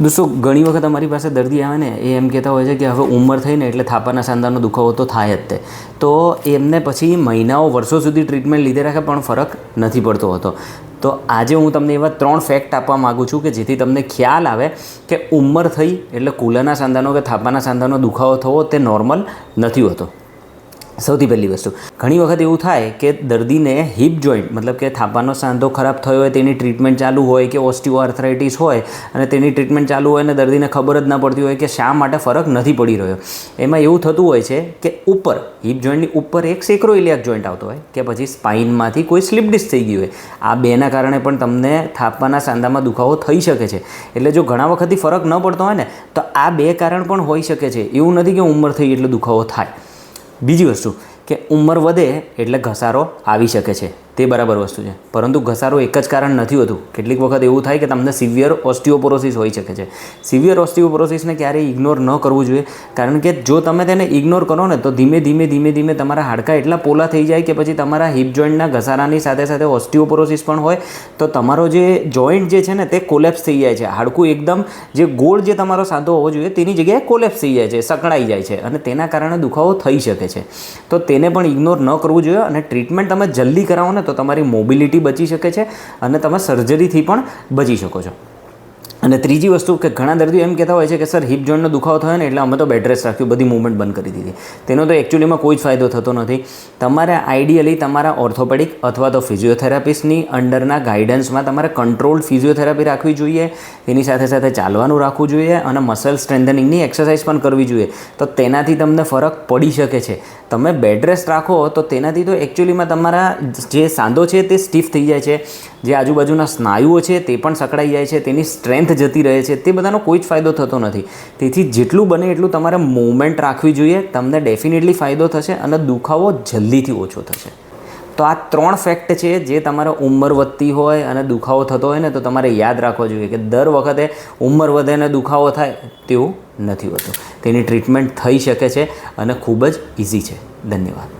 દોસ્તો ઘણી વખત અમારી પાસે દર્દી આવે ને, એ એમ કહેતા હોય છે કે હવે ઉંમર થઈને એટલે થાપાના સાંધાનો દુખાવો તો થાય જ તે. તો એમને પછી મહિનાઓ, વર્ષો સુધી ટ્રીટમેન્ટ લીધે રાખે પણ ફરક નથી પડતો હતો. તો આજે હું તમને એવા ત્રણ ફેક્ટ આપવા માગું છું કે જેથી તમને ખ્યાલ આવે કે ઉંમર થઈ એટલે કુલાના સાંધાનો કે થાપાના સાંધાનો દુખાવો થવો તે નોર્મલ નથી હોતો. સૌથી પહેલી વસ્તુ. ઘણી વખત એવું થાય કે દર્દીને હિપ જોઈન્ટ મતલબ કે થાપાનો સાંધો ખરાબ થયો હોય, તેની ટ્રીટમેન્ટ ચાલુ હોય કે ઓસ્ટિયો આર્થરાઇટિસ હોય અને તેની ટ્રીટમેન્ટ ચાલુ હોય અને દર્દીને ખબર જ ના પડતી હોય કે શા માટે ફરક નથી પડી રહ્યો. એમાં એવું થતું હોય છે કે ઉપર હિપ જોઈન્ટની ઉપર એક સેક્રોઇલિયાક જોઈન્ટ આવતો હોય કે પછી સ્પાઇનમાંથી કોઈ સ્લીપ ડિસ્ક થઈ ગયું હોય. આ બેના કારણે પણ તમને થાપાના સાંધામાં દુખાવો થઈ શકે છે. એટલે જો ઘણા વખતથી ફરક ન પડતો હોય ને, તો આ બે કારણ પણ હોઈ શકે છે. એવું નથી કે ઉંમર થઈ એટલે દુખાવો થાય. બીજી વસ્તુ કે ઉંમર વધે એટલે ઘસારો આવી શકે છે. તે બરાબર વસ્તુ છે. પરંતુ ઘસારો એક જ કારણ નથી હોતું. કેટલીક વખત એવું થાય કે તમને સિવિયર ઓસ્ટિયોપોરોસિસ હોઈ શકે છે. સિવિયર ઓસ્ટિયોપોરોસિસને ક્યારેય ઇગ્નોર ન કરવું જોઈએ. કારણ કે જો તમે તેને ઇગ્નોર કરો ને, તો ધીમે ધીમે ધીમે ધીમે તમારા હાડકાં એટલા પોલા થઈ જાય કે પછી તમારા હિપ જોઈન્ટના ઘસારાની સાથે સાથે ઓસ્ટિયોપોરોસિસ પણ હોય, તો તમારો જે જોઈન્ટ જે છે ને, તે કોલેપ્સ થઈ જાય છે. હાડકું એકદમ જે ગોળ જે તમારો સાંધો હોવો જોઈએ, તેની જગ્યાએ કોલેપ્સ થઈ જાય છે, સકળાઈ જાય છે અને તેના કારણે દુખાવો થઈ શકે છે. તો તેને પણ ઇગ્નોર ન કરવું જોઈએ અને ટ્રીટમેન્ટ તમે જલ્દી કરાવો ને તો તમારી મોબિલિટી બચી શકે છે અને તમે સર્જરીથી પણ બચી શકો છો. અને ત્રીજી વસ્તુ કે ઘણા દર્દીઓ એમ કહેતા હોય છે કે, સર હિપ જોઈન્ટનો દુખાવો થયો ને એટલે અમે તો બેડ રેસ્ટ રાખ્યું, બધી મૂવમેન્ટ બંધ કરી દીધી. તેનો તો એકચ્યુઅલીમાં કોઈ જ ફાયદો થતો નથી. તમારે આઈડિયલી તમારા ઓર્થોપેડિક અથવા તો ફિઝિયોથેરાપિસ્ટની અંડરના ગાઈડન્સમાં તમારે કંટ્રોલ્ડ ફિઝિયોથેરાપી રાખવી જોઈએ. તેની સાથે સાથે ચાલવાનું રાખવું જોઈએ અને મસલ સ્ટ્રેન્થનિંગની એક્સરસાઇઝ પણ કરવી જોઈએ. તો તેનાથી તમને ફરક પડી શકે છે. તમે બેડ રેસ્ટ રાખો તો તેનાથી તો એકચ્યુઅલીમાં તમારા જે સાંધો છે તે સ્ટીફ થઈ જાય છે. જે આજુબાજુના સ્નાયુઓ છે તે પણ સકળાઈ જાય છે. તેની સ્ટ્રેન્થ જતી રહે છે, તે બધાનો કોઈ જ ફાયદો થતો નથી. તેથી જેટલું બને એટલું તમારે મૂવમેન્ટ રાખવી જોઈએ, તમને ડેફિનેટલી ફાયદો થશે અને દુખાવો જલ્દીથી ઓછો થશે. તો આ ત્રણ ફેક્ટ છે જે તમારે ઉંમર વધતી હોય અને દુખાવો થતો હોય ને, તો તમારે યાદ રાખવો જોઈએ કે દર વખતે ઉંમર વધે અને દુખાવો થાય તેવું નથી હોતું. તેની ટ્રીટમેન્ટ થઈ શકે છે અને ખૂબ જ ઇઝી છે. ધન્યવાદ.